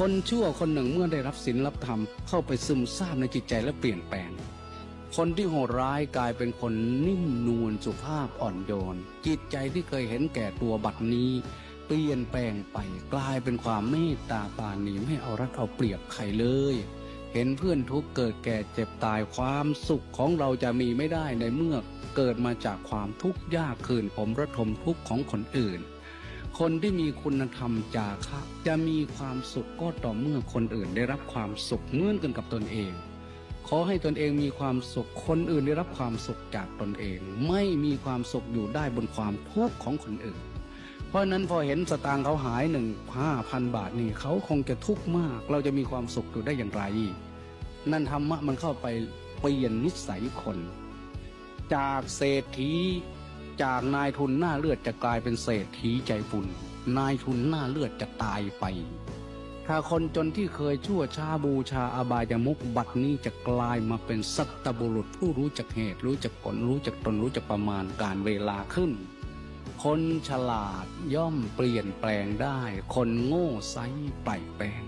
คนชั่วคนหนึ่งเมื่อได้รับศีลรับธรรมเข้าไปซึมซาบในจิตใจและเปลี่ยนแปลง คนที่โหดร้ายกลายเป็นคนนิ่มนวลสุภาพอ่อนโยน จิตใจที่เคยเห็นแก่ตัวบัดนี้ เปลี่ยนแปลงไปกลายเป็นความเมตตาปาณีไม่เอารัดเอาเปรียบใครเลย เห็นเพื่อนทุกเกิดแก่เจ็บตายความสุขของเราจะมีไม่ได้ในเมื่อเกิดมาจากความทุกข์ยากคืนผมระทมทุกข์ของคนอื่น คนที่มีคุณธรรมจาคะ จะมีความสุขก็ต่อเมื่อคนอื่นได้รับความสุขเหมือนกันกับตนเอง ขอให้ตนเองมีความสุขคนอื่นได้รับความสุขจากตนเอง ไม่มีความสุขอยู่ได้บนความทุกข์ของคนอื่น เพราะฉะนั้นพอเห็นสตางค์เขาหายหนึ่งห้าพันบาทนี่เขาคงจะทุกข์มาก เราจะมีความสุขอยู่ได้อย่างไรนั่นธรรมะมันเข้าไปเปลี่ยนนิสัยคน จากเศรษฐี จากนายทุนหน้าเลือดจะกลายเป็นเศรษฐีใจบุญนายทุนหน้าเลือดจะตายไป ถ้าคนจนที่เคยชั่วชาบูชาอบายมุกบัดนี้จะกลายมาเป็นสัตบุรุษผู้รู้จักเหตุรู้จักผลรู้จักตนรู้จักประมาณการเวลาขึ้น คนฉลาดย่อมเปลี่ยนแปลงได้ คนโง่ไซไปแปลง